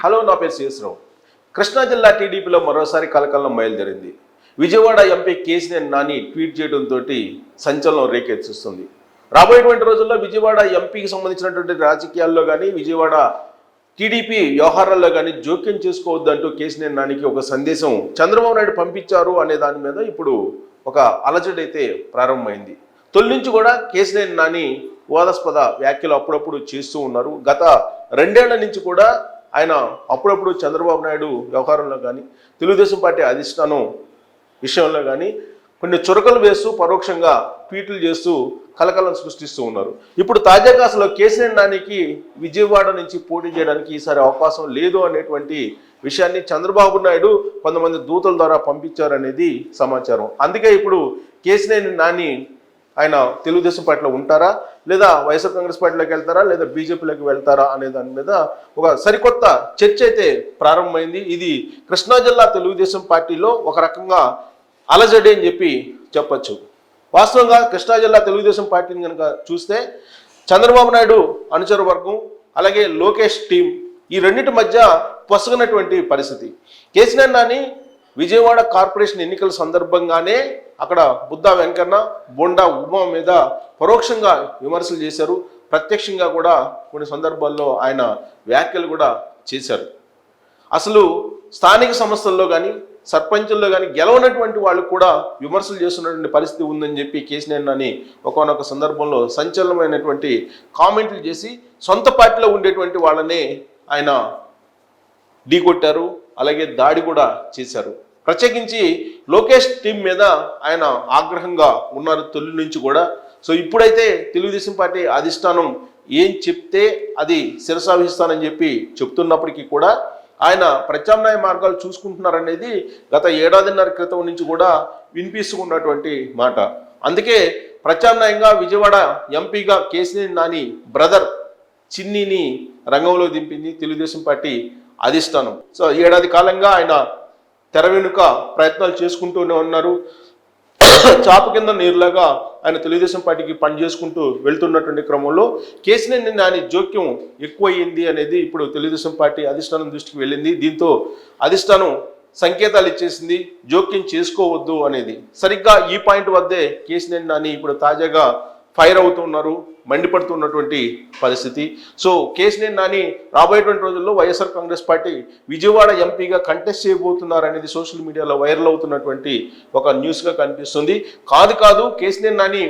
Hello నా పేరు శేషరావు కృష్ణా జిల్లా టీడీపీలో మరోసారి కలకలం బయలుదేరింది. విజయవాడ ఎంపీ కేసీఆర్ నాని ట్వీట్ చేయడంతో సంచలనం రేకెత్తిస్తుంది. రాబోయేటువంటి రోజుల్లో విజయవాడ ఎంపీకి సంబంధించినటువంటి రాజకీయాల్లో కానీ విజయవాడ టీడీపీ వ్యవహారాల్లో కానీ జోక్యం చేసుకోవద్దంటూ కేసీఆర్ నానికి ఒక సందేశం చంద్రబాబు నాయుడు పంపించారు అనే దాని మీద ఇప్పుడు ఒక అలజడి అయితే ప్రారంభమైంది. తొలి నుంచి కూడా కేసీఆర్ నాని వివాదాస్పద వ్యాఖ్యలు అప్పుడప్పుడు చేస్తూ ఉన్నారు. గత రెండేళ్ళ నుంచి కూడా ఆయన అప్పుడప్పుడు చంద్రబాబు నాయుడు వ్యవహారంలో కానీ తెలుగుదేశం పార్టీ అధిష్టానం విషయంలో కానీ కొన్ని చురకలు వేస్తూ పరోక్షంగా ట్వీట్లు చేస్తూ కలకలం సృష్టిస్తూ ఉన్నారు. ఇప్పుడు తాజాగా అసలు కేసీఆర్ నానికి విజయవాడ నుంచి పోటీ చేయడానికి ఈసారి అవకాశం లేదు అనేటువంటి విషయాన్ని చంద్రబాబు నాయుడు కొంతమంది దూతల ద్వారా పంపించారనేది సమాచారం. అందుకే ఇప్పుడు కేసీఆర్ నాని ఆయన తెలుగుదేశం పార్టీలో ఉంటారా? లేదా వైఎస్ఆర్ కాంగ్రెస్ పార్టీలోకి వెళ్తారా లేదా బీజేపీలోకి వెళ్తారా అనే దాని మీద ఒక సరికొత్త చర్చ అయితే ప్రారంభమైంది. ఇది కృష్ణా జిల్లా తెలుగుదేశం పార్టీలో ఒక రకంగా అలజడి అని చెప్పి చెప్పచ్చు. వాస్తవంగా కృష్ణా జిల్లా తెలుగుదేశం పార్టీని కనుక చూస్తే చంద్రబాబు నాయుడు అనుచర వర్గం అలాగే లోకేష్ టీం ఈ రెండింటి మధ్య పొసగినటువంటి పరిస్థితి. కేసీఆర్ నాని విజయవాడ కార్పొరేషన్ ఎన్నికల సందర్భంగానే అక్కడ బుద్ధా వెంకన్న బొండా ఉమా మీద పరోక్షంగా విమర్శలు చేశారు. ప్రత్యక్షంగా కూడా కొన్ని సందర్భాల్లో ఆయన వ్యాఖ్యలు కూడా చేశారు. అసలు స్థానిక సంస్థల్లో కానీ సర్పంచుల్లో కానీ గెలవనటువంటి వాళ్ళు కూడా విమర్శలు చేస్తున్నటువంటి పరిస్థితి ఉందని చెప్పి కేసీఆర్ అని ఒకనొక సందర్భంలో సంచలనమైనటువంటి కామెంట్లు చేసి సొంత పార్టీలో ఉండేటువంటి వాళ్ళనే ఆయన ఢీకొట్టారు. అలాగే దాడి కూడా చేశారు. ప్రత్యేకించి లోకేష్ టీం మీద ఆయన ఆగ్రహంగా ఉన్నారు తొలి నుంచి కూడా. సో ఇప్పుడైతే తెలుగుదేశం పార్టీ అధిష్టానం ఏం చెప్తే అది శిరసావహిస్తానని చెప్పి చెప్తున్నప్పటికీ కూడా ఆయన ప్రత్యామ్నాయ మార్గాలు చూసుకుంటున్నారనేది గత ఏడాదిన్నర క్రితం నుంచి కూడా వినిపిస్తున్నటువంటి మాట. అందుకే ప్రత్యామ్నాయంగా విజయవాడ ఎంపీగా కేసీఆర్ నాని బ్రదర్ చిన్నిని రంగంలో దింపింది తెలుగుదేశం పార్టీ అధిష్టానం. సో ఏడాది కాలంగా ఆయన తెర వెనుక ప్రయత్నాలు చేసుకుంటూనే ఉన్నారు. చాప కింద నీరులాగా ఆయన తెలుగుదేశం పార్టీకి పని చేసుకుంటూ వెళ్తున్నటువంటి క్రమంలో కేసీఆర్ నాని జోక్యం ఎక్కువయ్యింది అనేది ఇప్పుడు తెలుగుదేశం పార్టీ అధిష్టానం దృష్టికి వెళ్ళింది. దీంతో అధిష్టానం సంకేతాలు ఇచ్చేసింది జోక్యం చేసుకోవద్దు అనేది. సరిగ్గా ఈ పాయింట్ వద్దే కేసీఆర్ నాని ఇప్పుడు తాజాగా ఫైర్ అవుతున్నారు మండిపడుతున్నటువంటి పరిస్థితి. సో కేసీఆర్ నాని రాబోయేటువంటి రోజుల్లో వైఎస్ఆర్ కాంగ్రెస్ పార్టీ విజయవాడ ఎంపీగా కంటెస్ట్ చేయబోతున్నారు అనేది సోషల్ మీడియాలో వైరల్ అవుతున్నటువంటి ఒక న్యూస్గా కనిపిస్తుంది. కాదు కాదు కేసీఆర్ నాని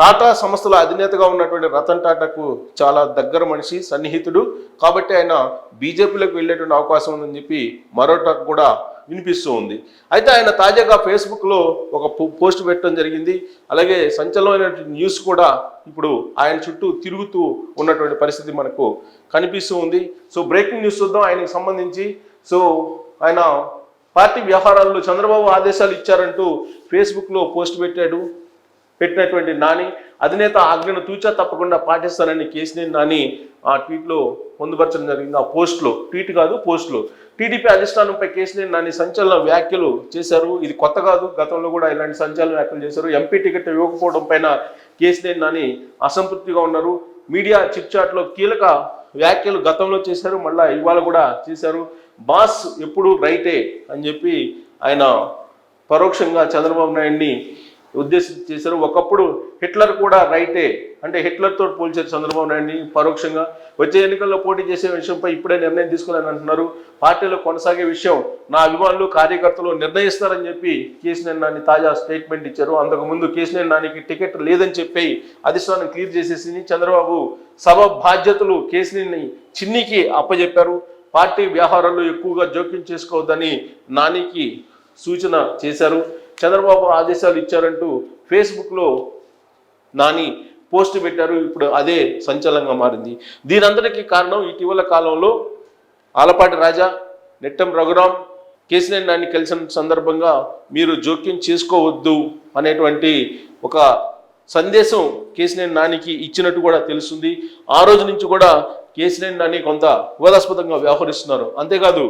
టాటా సంస్థల అధినేతగా ఉన్నటువంటి రతన్ టాటాకు చాలా దగ్గర మనిషి సన్నిహితుడు. కాబట్టి ఆయన బీజేపీలోకి వెళ్ళేటువంటి అవకాశం ఉందని చెప్పి మరో కూడా వినిపిస్తూ ఉంది. అయితే ఆయన తాజాగా ఫేస్బుక్లో ఒక పో- పోస్ట్ పెట్టడం జరిగింది. అలాగే సంచలనమైనటువంటి న్యూస్ కూడా ఇప్పుడు ఆయన చుట్టూ తిరుగుతూ ఉన్నటువంటి పరిస్థితి మనకు కనిపిస్తూ ఉంది. సో బ్రేకింగ్ న్యూస్ చూద్దాం ఆయనకు సంబంధించి. సో ఆయన పార్టీ వ్యవహారాల్లో చంద్రబాబు ఆదేశాలు ఇచ్చారంటూ ఫేస్బుక్లో పోస్ట్ పెట్టాడు. పెట్టినటువంటి నాని అధినేత ఆజ్ఞను తూచా తప్పకుండా పాటిస్తానని కేసీఆర్ నాని ఆ ట్వీట్లో పొందుపరచడం జరిగింది. ఆ పోస్ట్లో ట్వీట్ కాదు పోస్ట్లో. టీడీపీ అధిష్టానంపై కేసీఆర్ నాని సంచలన వ్యాఖ్యలు చేశారు. ఇది కొత్త కాదు గతంలో కూడా ఇలాంటి సంచలన వ్యాఖ్యలు చేశారు. ఎంపీ టికెట్ ఇవ్వకపోవడం పైన కేసీఆర్ నాని అసంతృప్తిగా ఉన్నారు. మీడియా చిట్చాట్లో కీలక వ్యాఖ్యలు గతంలో చేశారు మళ్ళా ఇవాళ కూడా చేశారు. బాస్ ఎప్పుడు రైటే అని చెప్పి ఆయన పరోక్షంగా చంద్రబాబు నాయుడిని ఉద్దేశించి చేశారు ఒకప్పుడు హిట్లర్ కూడా రైటే. అంటే హిట్లర్తో పోల్చారు చంద్రబాబు నాయుడిని పరోక్షంగా వచ్చే ఎన్నికల్లో పోటీ చేసే విషయంపై ఇప్పుడే నిర్ణయం తీసుకున్నాను అంటున్నారు. పార్టీలో కొనసాగే విషయం నా అభిమానులు కార్యకర్తలు నిర్ణయిస్తారని చెప్పి కేసీఆర్ నాని తాజా స్టేట్మెంట్ ఇచ్చారు. అంతకుముందు కేసీఆర్ నానికి టికెట్ లేదని చెప్పి అధిష్టానం క్లియర్ చేసేసింది. చంద్రబాబు సభ బాధ్యతలు కేసీని చిన్నికి అప్పజెప్పారు. పార్టీ వ్యవహారాల్లో ఎక్కువగా జోక్యం చేసుకోవద్దని నానికి సూచన చేశారు. చంద్రబాబు ఆదేశాలు ఇచ్చారంటూ ఫేస్బుక్లో నాని పోస్ట్ పెట్టారు. ఇప్పుడు అదే సంచలనంగా మారింది. దీనందరికీ కారణం ఇటీవల కాలంలో ఆలపాటి రాజా నెట్టం రఘురాం కేసీఆర్ నాన్ని కలిసిన సందర్భంగా మీరు జోక్యం చేసుకోవద్దు అనేటువంటి ఒక సందేశం కేసీఆర్ నానికి ఇచ్చినట్టు కూడా తెలుస్తుంది. ఆ రోజు నుంచి కూడా కేసీఆర్ నాని కొంత వివాదాస్పదంగా వ్యవహరిస్తున్నారు. అంతేకాదు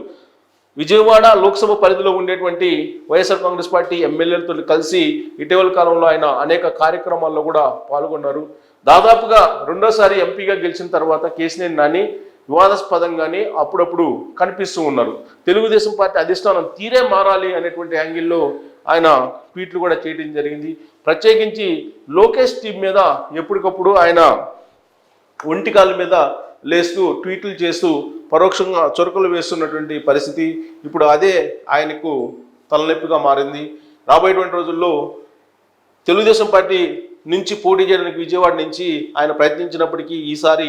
విజయవాడ లోక్సభ పరిధిలో ఉండేటువంటి వైఎస్ఆర్ కాంగ్రెస్ పార్టీ ఎమ్మెల్యేలతో కలిసి ఇటీవల కాలంలో ఆయన అనేక కార్యక్రమాల్లో కూడా పాల్గొన్నారు. దాదాపుగా రెండోసారి ఎంపీగా గెలిచిన తర్వాత కేసీఆర్ నాని వివాదాస్పదంగానే అప్పుడప్పుడు కనిపిస్తూ ఉన్నారు. తెలుగుదేశం పార్టీ అధిష్టానం తీరే మారాలి అనేటువంటి యాంగిల్లో ఆయన ట్వీట్లు కూడా చేయడం జరిగింది. ప్రత్యేకించి లోకేష్ టీం మీద ఎప్పటికప్పుడు ఆయన ఒంటికాల మీద లేస్తూ ట్వీట్లు చేస్తూ పరోక్షంగా చొరకలు వేస్తున్నటువంటి పరిస్థితి ఇప్పుడు అదే ఆయనకు తలనొప్పిగా మారింది. రాబోయేటువంటి రోజుల్లో తెలుగుదేశం పార్టీ నుంచి పోటీ చేయడానికి విజయవాడ నుంచి ఆయన ప్రయత్నించినప్పటికీ ఈసారి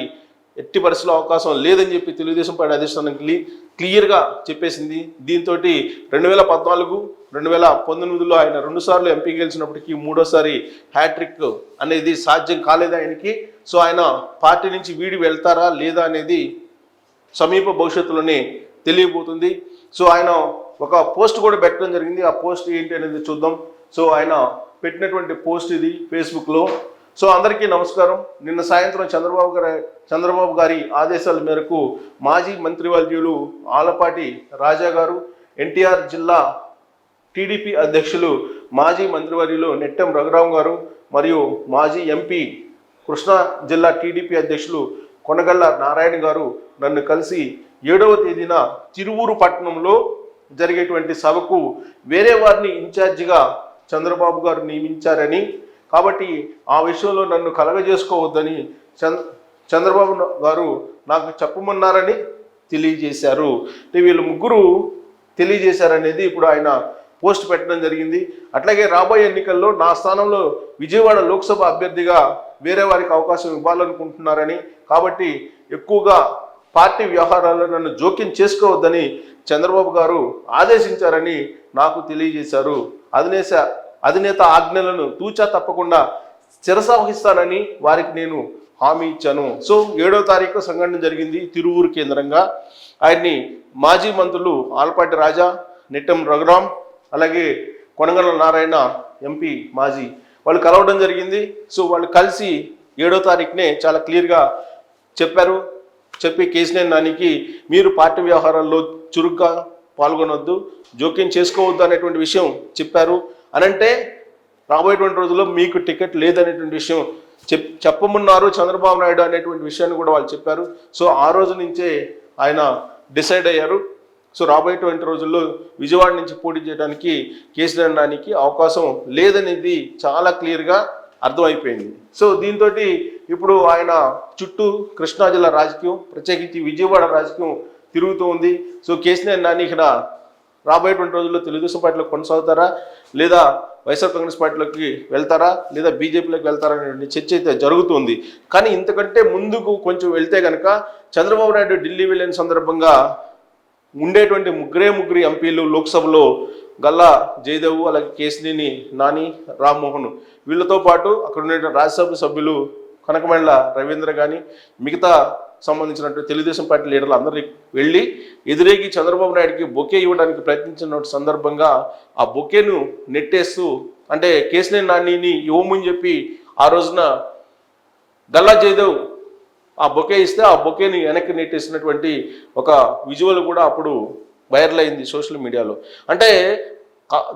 ఎట్టి పరిస్థితుల్లో అవకాశం లేదని చెప్పి తెలుగుదేశం పార్టీ అధిష్టానం క్లీ క్లియర్గా చెప్పేసింది. దీంతో రెండు వేల పద్నాలుగు రెండు వేల పంతొమ్మిదిలో ఆయన రెండుసార్లు ఎంపీ గెలిచినప్పటికీ మూడోసారి హ్యాట్రిక్ అనేది సాధ్యం కాలేదు ఆయనకి? సో ఆయన పార్టీ నుంచి వీడి వెళ్తారా లేదా అనేది సమీప భవిష్యత్తులోనే తెలియబోతుంది. సో ఆయన ఒక పోస్ట్ కూడా పెట్టడం జరిగింది. ఆ పోస్ట్ ఏంటి అనేది చూద్దాం. సో ఆయన పెట్టినటువంటి పోస్ట్ ఇది ఫేస్బుక్లో. సో అందరికీ నమస్కారం. నిన్న సాయంత్రం చంద్రబాబు గారి చంద్రబాబు గారి ఆదేశాల మేరకు మాజీ మంత్రివర్యులు ఆలపాటి రాజా గారు ఎన్టీఆర్ జిల్లా టీడీపీ అధ్యక్షులు మాజీ మంత్రివర్యులు నెట్టెం రఘురాం గారు మరియు మాజీ ఎంపీ కృష్ణా జిల్లా టీడీపీ అధ్యక్షులు కొనగళ్ళ నారాయణ గారు నన్ను కలిసి ఏడవ తేదీన తిరువూరు పట్టణంలో జరిగేటువంటి సభకు వేరే వారిని ఇన్ఛార్జిగా చంద్రబాబు గారు నియమించారని కాబట్టి ఆ విషయంలో నన్ను కలగజేసుకోవద్దని చంద్ర చంద్రబాబు గారు నాకు చెప్పమన్నారని తెలియజేశారు. వీళ్ళు ముగ్గురు తెలియజేశారనేది ఇప్పుడు ఆయన పోస్ట్ పెట్టడం జరిగింది. అట్లాగే రాబోయే ఎన్నికల్లో నా స్థానంలో విజయవాడ లోక్సభ అభ్యర్థిగా వేరే వారికి అవకాశం ఇవ్వాలనుకుంటున్నారని కాబట్టి ఎక్కువగా పార్టీ వ్యవహారాల్లో నన్ను జోక్యం చేసుకోవద్దని చంద్రబాబు గారు ఆదేశించారని నాకు తెలియజేశారు. అధినేత అధినేత ఆజ్ఞలను తూచా తప్పకుండా శిరసావహిస్తానని వారికి నేను హామీ ఇచ్చాను. సో ఏడో తారీఖు సంఘటన జరిగింది తిరువూరు కేంద్రంగా. ఆయన్ని మాజీ మంత్రులు ఆలపాటి రాజా నిట్టం రఘురాం అలాగే కొనగల నారాయణ ఎంపీ మాజీ వాళ్ళు కలవడం జరిగింది. సో వాళ్ళు కలిసి ఏడో తారీఖునే చాలా క్లియర్గా చెప్పారు. చెప్పి కేసీఆర్ నానికి మీరు పార్టీ వ్యవహారాల్లో చురుగ్గా పాల్గొనొద్దు జోక్యం చేసుకోవద్దు అనేటువంటి విషయం చెప్పారు. అనంటే రాబోయేటువంటి రోజుల్లో మీకు టికెట్ లేదనేటువంటి విషయం చెప్ చెప్పమన్నారు చంద్రబాబు నాయుడు అనేటువంటి విషయాన్ని కూడా వాళ్ళు చెప్పారు. సో ఆ రోజు నుంచే ఆయన డిసైడ్ అయ్యారు. సో రాబోయేటువంటి రోజుల్లో విజయవాడ నుంచి పోటీ చేయడానికి కేసీఆర్ నానికి అవకాశం లేదనేది చాలా క్లియర్గా అర్థమైపోయింది. సో దీంతో ఇప్పుడు ఆయన చుట్టూ కృష్ణా జిల్లా రాజకీయం ప్రత్యేకించి విజయవాడ రాజకీయం తిరుగుతూ ఉంది. సో కేసీఆర్ నాని ఇక్కడ రాబోయేటువంటి రోజుల్లో తెలుగుదేశం పార్టీలో కొనసాగుతారా? లేదా వైఎస్ఆర్ కాంగ్రెస్ పార్టీలోకి వెళ్తారా? లేదా బీజేపీలోకి వెళ్తారా అనే చర్చ అయితే జరుగుతుంది. కానీ ఇంతకంటే ముందుకు కొంచెం వెళ్తే కనుక చంద్రబాబు నాయుడు ఢిల్లీ వెళ్ళిన సందర్భంగా ఉండేటువంటి ముగ్గురే ముగ్గురు ఎంపీలు లోక్సభలో గల్లా జయదేవ్ అలాగే కేసినేని నాని రామ్మోహన్. వీళ్ళతో పాటు అక్కడ ఉండే రాజ్యసభ సభ్యులు కనకమండల రవీంద్ర కానీ మిగతా సంబంధించినటువంటి తెలుగుదేశం పార్టీ లీడర్లు అందరినీ వెళ్ళి ఎదురేగి చంద్రబాబు నాయుడికి బొకే ఇవ్వడానికి ప్రయత్నించిన సందర్భంగా ఆ బొకేను నెట్టేస్తూ అంటే కేసినేని నానిని ఇవ్వమని చెప్పి ఆ రోజున గల్లా జయదేవ్ ఆ బొకే ఇస్తే ఆ బొకేని వెనక్కి నెట్టేసినటువంటి ఒక విజువల్ కూడా అప్పుడు వైరల్ అయింది సోషల్ మీడియాలో. అంటే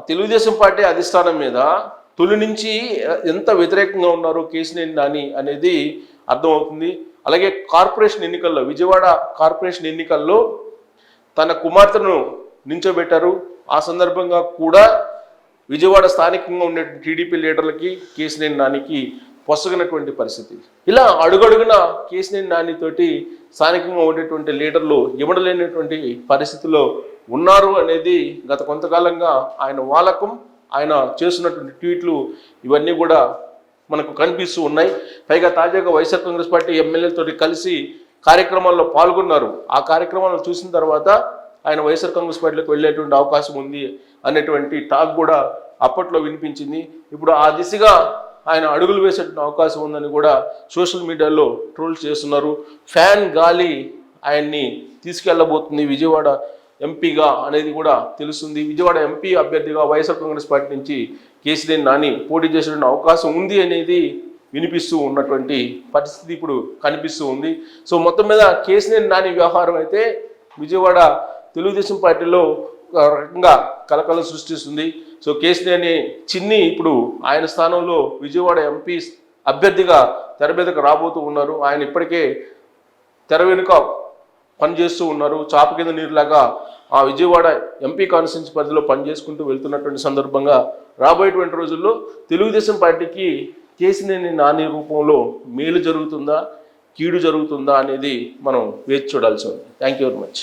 తెలుగుదేశం పార్టీ అధిష్టానం మీద తొలి నుంచి ఎంత వ్యతిరేకంగా ఉన్నారు కేసినేని నాని అనేది అర్థమవుతుంది. అలాగే కార్పొరేషన్ ఎన్నికల్లో విజయవాడ కార్పొరేషన్ ఎన్నికల్లో తన కుమార్తెను నించోబెట్టారు. ఆ సందర్భంగా కూడా విజయవాడ స్థానికంగా ఉండే టీడీపీ లీడర్లకి కేసినేని నానికి పొసగినటువంటి పరిస్థితి. ఇలా అడుగడుగున కేసినేని నానితోటి స్థానికంగా ఉండేటువంటి లీడర్లు ఇవ్వడలేనటువంటి పరిస్థితిలో ఉన్నారు అనేది గత కొంతకాలంగా ఆయన వాలకం ఆయన చేస్తున్నటువంటి ట్వీట్లు ఇవన్నీ కూడా మనకు కనిపిస్తూ ఉన్నాయి. పైగా తాజాగా వైఎస్ఆర్ కాంగ్రెస్ పార్టీ ఎమ్మెల్యేలతో కలిసి కార్యక్రమాల్లో పాల్గొన్నారు. ఆ కార్యక్రమాలను చూసిన తర్వాత ఆయన వైఎస్ఆర్ కాంగ్రెస్ పార్టీలోకి వెళ్ళేటువంటి అవకాశం ఉంది అనేటువంటి టాక్ కూడా అప్పట్లో వినిపించింది. ఇప్పుడు ఆ దిశగా ఆయన అడుగులు వేసేటువంటి అవకాశం ఉందని కూడా సోషల్ మీడియాలో ట్రోల్స్ చేస్తున్నారు. ఫ్యాన్ గాలి ఆయన్ని తీసుకెళ్ళబోతుంది విజయవాడ ఎంపీగా అనేది కూడా తెలుస్తుంది. విజయవాడ ఎంపీ అభ్యర్థిగా వైఎస్ఆర్ కాంగ్రెస్ పార్టీ నుంచి కేసీఆర్ నాని పోటీ చేసేటువంటి అవకాశం ఉంది అనేది వినిపిస్తూ ఉన్నటువంటి పరిస్థితి ఇప్పుడు కనిపిస్తూ ఉంది. సో మొత్తం మీద కేసీఆర్ నాని వ్యవహారం అయితే విజయవాడ తెలుగుదేశం పార్టీలో రకంగా కలకలం సృష్టిస్తుంది. సో కేసీఆర్ని చిన్ని ఇప్పుడు ఆయన స్థానంలో విజయవాడ ఎంపీ అభ్యర్థిగా తెర మీదకు రాబోతూ ఉన్నారు. ఆయన ఇప్పటికే తెర వెనుక పనిచేస్తూ ఉన్నారు. చాప కింద నీరులాగా ఆ విజయవాడ ఎంపీ కాన్స్టిట్యూన్సీ పరిధిలో పనిచేసుకుంటూ వెళ్తున్నటువంటి సందర్భంగా రాబోయేటువంటి రోజుల్లో తెలుగుదేశం పార్టీకి కేసినేని నాని రూపంలో మేలు జరుగుతుందా కీడు జరుగుతుందా అనేది మనం వేచి చూడాల్సి ఉంది. Thank you very much